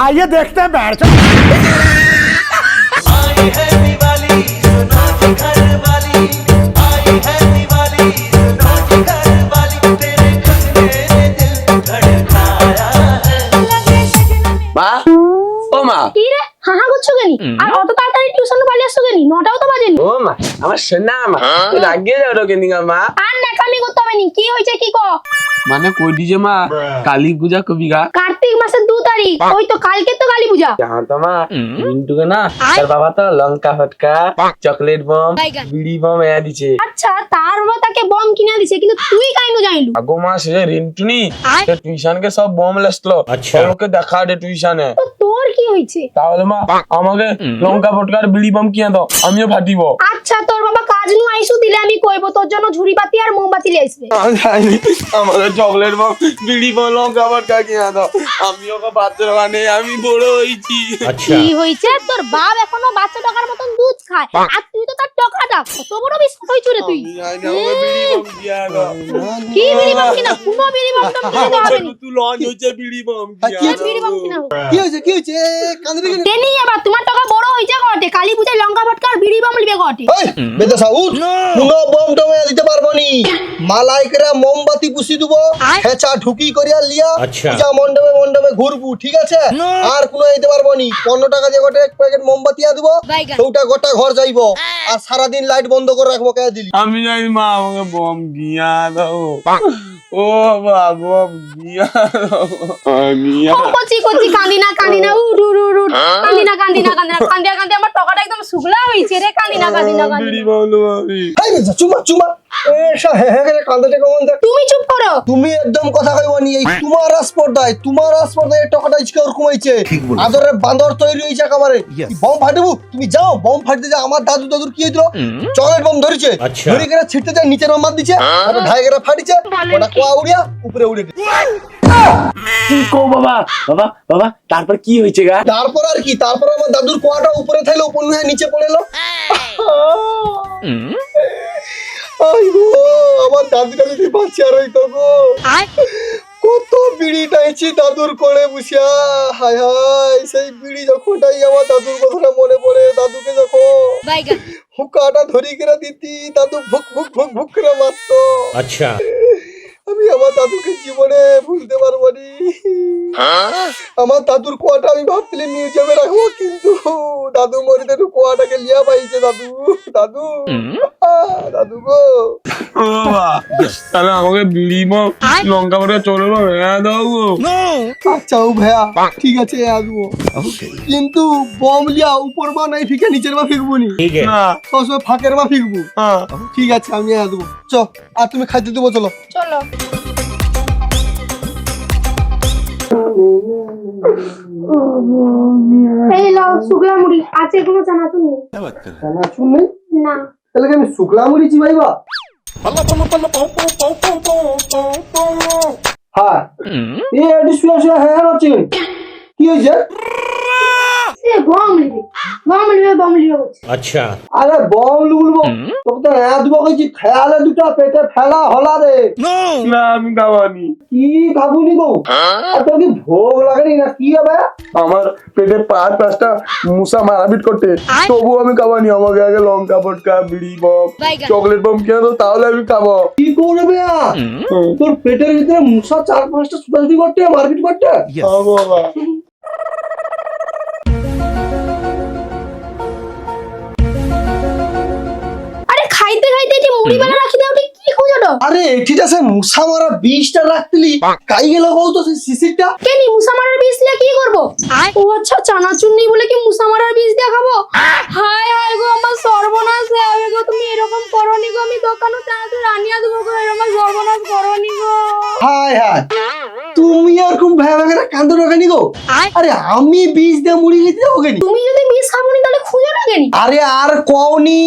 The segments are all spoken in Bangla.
आइए देखते हैं बैठ आई है दिवाली सुना के घर वाली आई है दिवाली सुना के घर वाली तेरे कंगने ने दिल धड़काया है মা ও মা কি রে হা হা করছো কেনি আর অত তাড়াতাড়ি টিউশন পালিয়ে আসছো কেনি নটাও তো বাজেনি ও মা আমার সোনা মা রাগিয়ে যাও তো কেন মা আর ন্যাকামি করতে হবে নি কি হয়েছে কি কো মানে কই দিজে মা? কালী পূজা কবি গা। কার্তিক মাসের দু তারিখ। ওই তো কালকে তো কালী পূজা। হ্যাঁ তো মা মিন্টু কে না তার বাবা তো লঙ্কা ফটকা চকলেট বম বিড়ি বম এ দিছে। আচ্ছা তার বাবা তাকে বম কিনা দিছে কিন্তু তুই কাই কেন জানিলু? আগো মা সে রিন্টুনি সে টিউশনকে সব বম লাসলো। আচ্ছা। ওকে দেখা দে টিউশনে তোর কি হইছে তাহলে মা আমাকে লঙ্কা ফটকার বিড়ি বম কিনা দাও আমিও ফাটিব। আচ্ছা তোর বাবা কাজ নু আইসু দিলে আমি কইবো তোর জন্য ঝুড়ি বাতি আর মোমবাতি লিয়ে আসবে। আমাকে চকলেট বম বিড়ি বম লঙ্কা ফটকা কিনে দাও। আমিও তো বাচ্চা দোকানে আমি বড় হয়েছি। কি হয়েছে? তোর বাপ এখনও বাচ্চা টাকার মতন দুধ খায়। আর তুই তো তার টাকাটা কত বড় বিস্কুট হয়েছ রে তুই। বিড়ি বম কি বিড়ি বম কিনা কোনো বিড়ি বম টম কিনে হবে নি। তুই লঞ্চ হচ্ছে বিড়ি বম এ বিড়ি বম কিনা কি হয়েছে? কি হয়েছে? কান্দে কেন তেনি আবার তোমার টাকা বড় হয়েছে গটে কালী পূজায় লঙ্কা ভটকা আর বিড়ি বম লিবে গটে ওই বেদা সাউথ কোনো বম টমে দিতে পারব নি। মালাইকরা মোমবাতি পুষি দিব হেঁচা ঢুকি করিয়া লিয়া পূজা মণ্ডপে মণ্ডপে ঘুরবু ঠিক আছে? আর কোনো দিতে পারব নি। পনেরো টাকা যে গোটে এক প্যাকেট মোমবাতি দিব ওটা গোটা ঘর যাইবো। আর সারাদিন লাইট বন্ধ করে রাখব কে দিলি? আমি জানি মা আমাকে বম গিয়া দাও। ও বাবা কচি কচি কান্দি না কান্দি না উড উড উড উড কান্দি না কান্দি না কান্দি না কান্দিয়া কান্দিয়া আমার টকাটা একদম শুকলা হয়েছে রে কান্দি না কান্দি না কান্দি বিড়ি না। আমি এই চুমা চুমা এসা হ্যাঁ হ্যাঁ করে কান্দাটা কেমন তুমি তুমি একদম কথা কইব নি এই তোমার স্পর্ধায় তোমার স্পর্ধায় টাকাটা ইচকে ওরকম হইছে। আদরের বান্দর তৈরি হইছে একেবারে। বম ফাটিবু? তুমি যাও বম ফাটতে যা আমার দাদু দাদুর কি হইছিল? চকলেট বম ধরেছে। ধরে করে ছিটতে যায় নিচে মার দিছে আর ঢাই করে ফাটিছে ওটা কোয়া উড়িয়া উপরে উড়ে দিছে। কো বাবা? বাবা বাবা তারপর কি হয়েছে গা? তারপর আর কি তারপর আমার দাদুর কোয়াটা উপরে থাইলো উপর নিচে পড়ে এলো। আই গো আমার দাদিটা যদি বাঁচিয়া রইত গো। কত বিড়ি টাইছি দাদুর কোলে বসিয়া। হায় হায় সেই বিড়ি যখন টাই আমার দাদুর কথাটা মনে পড়ে দাদুকে যখন হুকাটা ধরি করে দিতি দাদু ভুক ভুক ভুক ভুক করে মারতো। আচ্ছা। দাদুকে জীবনে ভুলতে পারব নি। আমার দাদুর আমি মিউজিয়ামে রাখব কিন্তু দাদু লিয়া পাইছে দাদু দাদু। দাদু গো। তাহলে আমাকে লিমো লঙ্কা চলে দাও আচ্ছা ভাইয়া ঠিক আছে আসব কিন্তু বম লিয়া উপর বা নাই ফিকে নিচের বা ফিকবো নি। সবসময় ফাঁকের বা ফিকবো। হ্যাঁ। ঠিক আছে আমি আসব চ আর তুমি খাইতে দেবো চলো। চলো। এই লাও শুকলা মুড়ি। আছে কোনো চানাচুর নেই? চানাচুর নেই? না। তাহলে কি আমি শুকলা মুড়ি চিবাইবা হ্যাঁ। এ শুয়ে শুয়ে হ্যাঁ হ্যাঁ হচ্ছে। কি হয়েছে? আচ্ছা। আমার পেটে পাঁচ পাঁচটা মুসা মারাপিট করতে। তবু আমি কাবানি আমাকে আগে লঙ্কা ফটকা বিড়ি বম চকলেট বম কিনে দাও তাহলে আমি খাব। কি করবে তোর পেটের ভিতরে মুসা চার পাঁচটা সুপারি করতে মারপিট করতে? এটি মুড়ি বেলা রাখি দাও ওটি কি খুঁজোটো আরে এটি যা সে মুসা মারা বিষটা রাখতিলি কাই গেল কও তো সেই শিশিরটা কেনি মুসা মারার বীজ দিয়ে কি করব? ও আচ্ছা চানাচুর নেই বলে কি মুসা মারার বীজ দিয়ে খাব? হায় হায় গো আমার সর্বনাশ হবে গো তুমি এরকম করনি গো আমি দোকানে চানাচুর আনিয়া দেবো গো এরকম সর্বনাশ করনি গো। হায় হায়। তুমি ভেবে কান্দো রাখানি গো? আরে আমি বীজ দিয়ে মুড়ি খেতে যাব কেনি? তুমি যদি বীজ খাবনি তাহলে খুঁজো না কেনি? আরে আর কওনি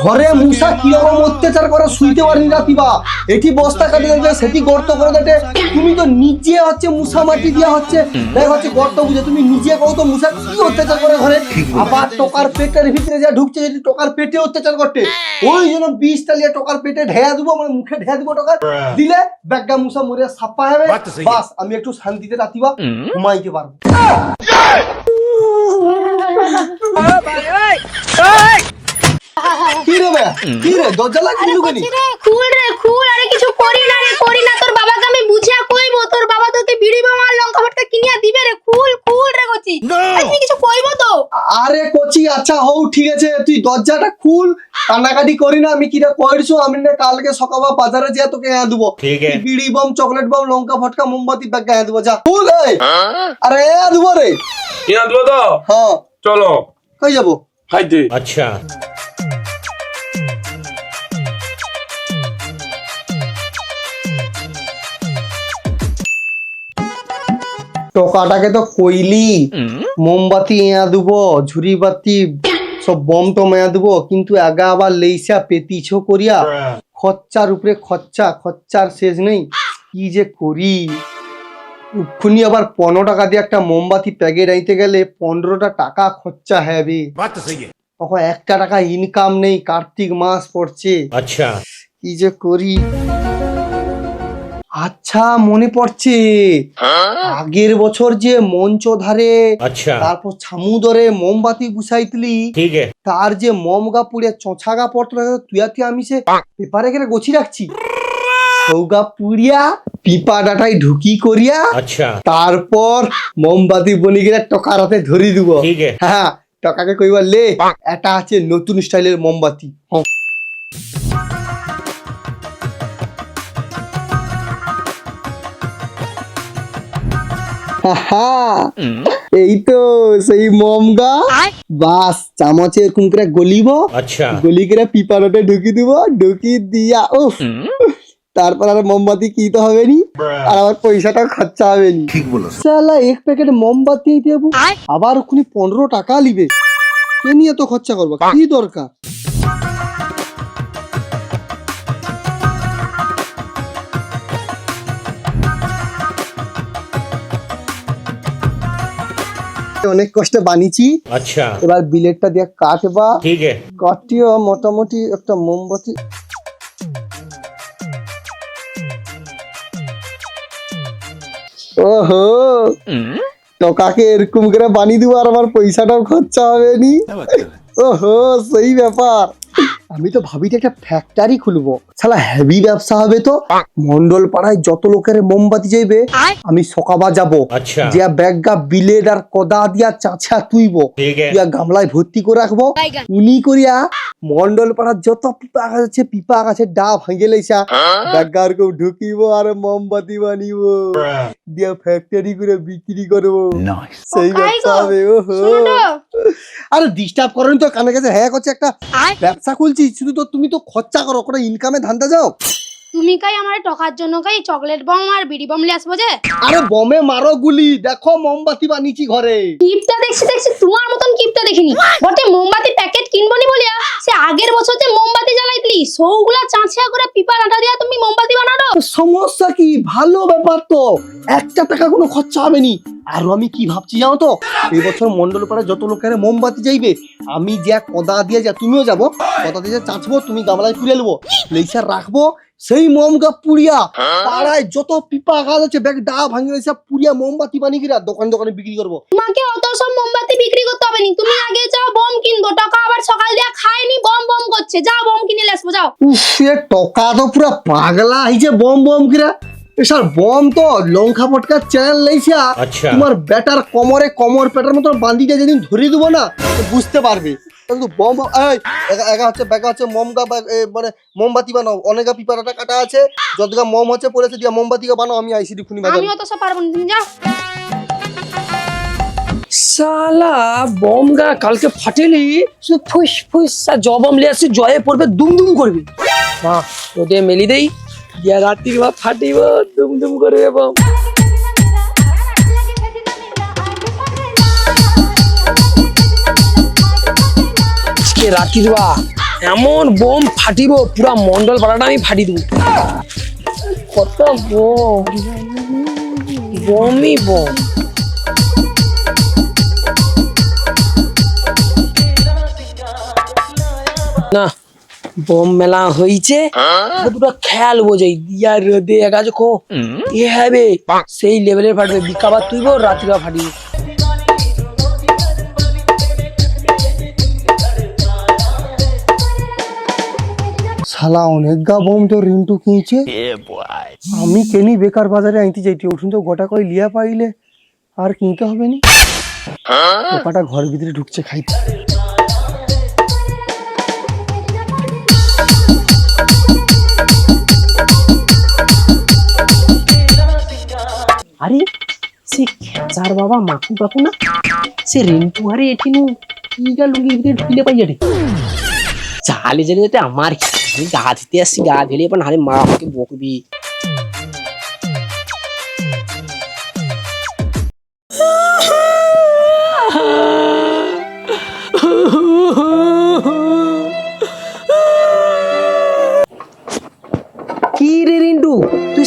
ঘরে মুসা কীরকম অত্যাচার করে শুইতে পারিনি রাতিবা এটি বস্তা কাটিয়ে সেটি গর্ত করে দেবে তুমি তো নিজে হচ্ছে মুসা মাটি দিয়া হচ্ছে। দেখ হচ্ছে গর্ত বুঝে তুমি নিজে কও তো মুসা কি অত্যাচার করে ঘরে? আবার টোকার পেটের ভিতরে যা ঢুকছে যদি টোকার পেটে অত্যাচার করতে ওই জন্য বিষ তালিয়ে টোকার পেটে ঢেয়া দিব মানে মুখে ঢেয়া দিব টোকার। দিলে ব্যাগটা মুসা মরে সাপ্পা হবে। বাস আমি একটু শান্তিতে রাতিবা ঘুমাইতে পারব। কি রে ভাই? দরজা লাগিয়ে দিলু কেন খুল রে খুল। আরে কিছু করি না রে করি না। তোর বাবাকে আমি বুঝিয়া কইব। তোর বাবা তো বিড়ি বাবা লঙ্কা ভর্তা কিনিয়া দিবে রে। খুল খুল রে কচি। তুমি কিছু কইব তো? আরে কচি আচ্ছা হও ঠিক আছে। তুই দরজাটা খুল। কান্নাকাটি করি না আমি কিটা কইরছো? আমি না কালকে সকালে বাজারে যা তোকে গায়ে দেবো। বিড়ি বম চকলেট বম লঙ্কা ভটকা মোমবাতি গায়ে দিব। যা খুল আরে দেবো রে। ইয়া দেবো তো? হ্যাঁ। চলো। কই যাব। খাইতে আচ্ছা। টকাটাকে তো কইলি। মোমবাতি এয়া দিব ঝুড়ি বাতি সব বম টম এয়া দেবো কিন্তু আগা আবার লেইসা পেতিছ করিয়া খরচার উপরে খরচা খরচার শেষ নেই। কি যে করি? উক্ষুনি আবার পনেরো টাকা দিয়ে একটা মোমবাতি প্যাকেট আইতে গেলে পনেরোটা টাকা খরচা হবে তখন একটা টাকা ইনকাম নেই কার্তিক মাস পড়ছে। আচ্ছা। কি যে করি? আচ্ছা মনে পড়ছে। আগের বছর যে মঞ্চ ধারে তারপর ছামু ধরে মোমবাতি গুছাইতলি তার যে মম গা পুড়ে চঁচা গা পড়তো তুই আমি সে পেপারে গেলে গছি রাখছি। সৌগা পুড়িয়া পিপা ডাটাই ঢুকি করিয়া তারপর মোমবাতি বনিগিরা টকার হাতে ধরি দিব। হ্যাঁ, হ্যাঁ টকাকে কইবার লে এটা আছে নতুন স্টাইলের মোমবাতি। এই তো সেই মমগা বাস চামচে এরকম করে গলিব। গলি করে পিপারটে ঢুকি দিব ঢুকি দিয়া উফ। তারপর আর মোমবাতি কিনতে হবে নি? আর আমার পয়সাটা খরচা হবে নি। ঠিক বলো শালা এক প্যাকেট মোমবাতি দেব আবার ওখানে পনেরো টাকা নিবে কে নিয়ে তো খরচা করব? কি দরকার? অনেক কষ্টে বানিয়েছি। আচ্ছা। এবার বিলেটটা দিয়ে কাটবা ঠিক আছে। কাটিও মোটামুটি একটা মোমবাতি। ওহো! টকাকে এরকম করে বানিয়ে দিব আর আমার পয়সাটাও খরচা হবে নি। হ্যাঁ, ওহো সেই ব্যাপার। আমি তো ভাবি একটা ফ্যাক্টরি খুলবো। সালা হেভি ব্যবসা হবে তো। মন্ডল পাড়ায় যত লোকের মোমবাতি যাইবে আমি সকাবা যাব। যা ব্যাগা বিলেড আর কদা দিয়া চাচা তুইব। ইয়া গামলায় ভর্তি করে রাখব। উনি করিয়া মন্ডল পাড়ার যত পিপা গাছ আছে পিপা গাছের ডা ভাঙে লাইসা। ব্যাগগা আর কেউ ঢুকিব আর মোমবাতি বানিব। দিয়া ফ্যাক্টরি করে বিক্রি করব। সেই ব্যবসা হবে ও আরে ডিস্টার্ব করেন তো কানে কাছে হ্যাঁ করছে একটা ব্যবসা খুলছি শুধু তো তুমি তো খরচা করো কোনো ইনকামে ধান্দা যাও। তুমি কাই আমার টকার জন্য কাই চকলেট বম আর বিড়ি বম লিয়ে আসব যে? আরে বমে মারো গুলি দেখো মোমবাতি বানিয়েছি ঘরে। কিপটা দেখছি দেখছি তোমার মতন কিপটা দেখিনি। বটে মোমবাতি প্যাকেট কিনবো নি বলিয়া সে আগের বছর যে মোমবাতি জ্বালাইতলি সৌগুলা চাঁচিয়া করে পিপার আটা দিয়া তুমি মোমবাতি বানানো তো সমস্যা কি? ভালো ব্যাপার তো। একটা টাকা কোনো খরচা হবে নি আর আমি কি ভাবছি জানো তো? এই বছর মন্ডল পাড়ায় যত লোকের মোমবাতি যাইবে আমি যে কদা দিয়ে যা, তুমিও যাব। কদা দিয়ে চাঁচবো, তুমি গামলায় পুড়ে নেব। লেইসার রাখব, সেই মোমগা পুড়িয়া। পাড়ায় যত পিপা গাছ আছে, ব্যাগ ডা ভাঙে লেইসা পুড়িয়া মোমবাতি বানিয়ে গিরা দোকান দোকানে বিক্রি করব। তোমাকে অত সব মোমবাতি বিক্রি করতে হবে নি। তুমি আগে যাও, বম কিনবো। টাকা আবার সকাল দিয়া খায়নি বম বম করছে। যাও বম বুঝাও। সে টকা তো পুরা পাগলা হইছে বম বম কিরা। এসার বম তো লঙ্কা পটকার চ্যানেল লইছে তোমার ব্যাটার কোমরে কোমর পেটার মতো বান্দিটা যেদিন ধরে দেব না বুঝতে পারবে। কিন্তু বম এই একা হচ্ছে ব্যাগা হচ্ছে মমগা মানে মোমবাতি বানাও অনেকা পিপারাটা কাটা আছে যতগা মম হচ্ছে পড়েছে দিয়া মোমবাতি বানাও আমি আইসিডি খুনি বাজাবো আমিও তো সব পারব না যাও। শালা, বম গা কালকে ফাটেলি শুধু ফুস ফুস, আর জ বম লিয়ে আসছে জয়ে পড়বে, দুম দুম করবি। বাহ ওদের মেলি দেই। দিয়া রাত্রির বা ফাটিব, দুম দুম করবে বম। আজকে রাত্রির বা এমন বোম ফাটিব, পুরা মন্ডল পাড়াটা আমি ফাটি দেবো। কত বোম বোমই বোম। না বোম মেলা হইছে। দুটো খেয়াল বোঝাই দিয়া রোদে একা যখন এ হ্যাঁ হবে সেই লেভেলের ফাটবে বিকাবার তুইব রাত্রিবা ফাটিবে শালা অনেক গা বোম তো রিন্টু কিনছে। আমি কেনি বেকার বাজারে আইতে যাইতে উঠুন তো গোটা কই লিয়া পাইলে আর কিনতে হবে নি। পোকাটা ঘর ভিতরে ঢুকছে খাইতে। আরে, সে খেচার বাবা মাকু কাকু না সে রেন্টু হারে এঠিনু কিগা লুঙ্গি ভিতরে ঢুকিলে পাই যাবে চালে যেতে আমার কি? আমি গা দিতে আসছি, গা ধুলে এখন নাহলে মা আমাকে বকবি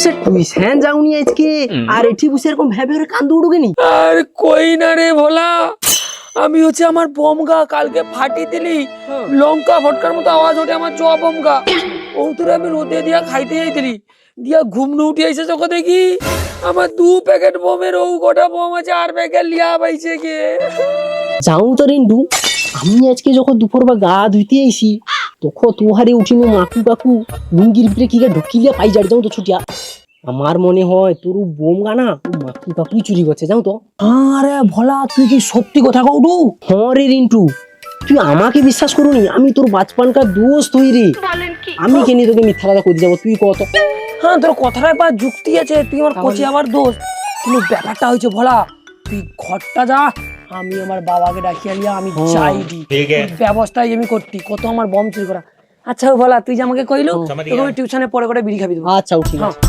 তুই সে টিউশন যাওনি আজকে। আর এটি বসে এরকম ভেবে ভেবে কান্দু উঠুকে নি? আর কই না রে ভোলা। আমি হচ্ছে আমার বমগা কালকে ফাটি দিলি। লঙ্কা ফটকার মতো আওয়াজ ওঠে আমার চ বমগা ও তোরে আমি রোদে দিয়া খাইতে যাইতিলি। দিয়া ঘুমনু উঠে আইসে চোখে দেখি। আমার দু প্যাকেট বোমের ও গোটা বোম আছে আর প্যাকেট লিয়া পাইছে কে? যাও তো রিন্টু। আমি আজকে যখন দুপুর বা গা ধুইতে আইছি তখন তুহারে উঠিনু মাকু কাকু লুঙ্গির ভিতরে কি ঢুকিলিয়া পাই যাই যাও তো ছুটিয়া? আমার মনে হয় তোর বোম গানা মাকু কাকুই চুরি করছে যাও তো। আরে ভোলা তুই কি সত্যি কথা কৌটু হ্যাঁ রে রিন্টু তুই আমাকে বিশ্বাস করুনি? আমি তোর বাচপানকার দোস্ত হই রে। আমি কেনি তোকে মিথ্যা কথা কই যাব তুই কত? হ্যাঁ তোর কথাটায় বা যুক্তি আছে তুই আমার কোচি আবার দোষ। কিন্তু ব্যাপারটা হয়েছে ভোলা তুই ঘরটা যা আমি আমার বাবাকে ডাকিয়া লিয়া আমি চাইডি ব্যবস্থায় আমি করতি কত আমার বম চুরি করা। আচ্ছা বলা তুই যে আমাকে কইলো তুমি টিউশনে পরে করে বিড়ি খাবি আচ্ছা ঠিক আছে।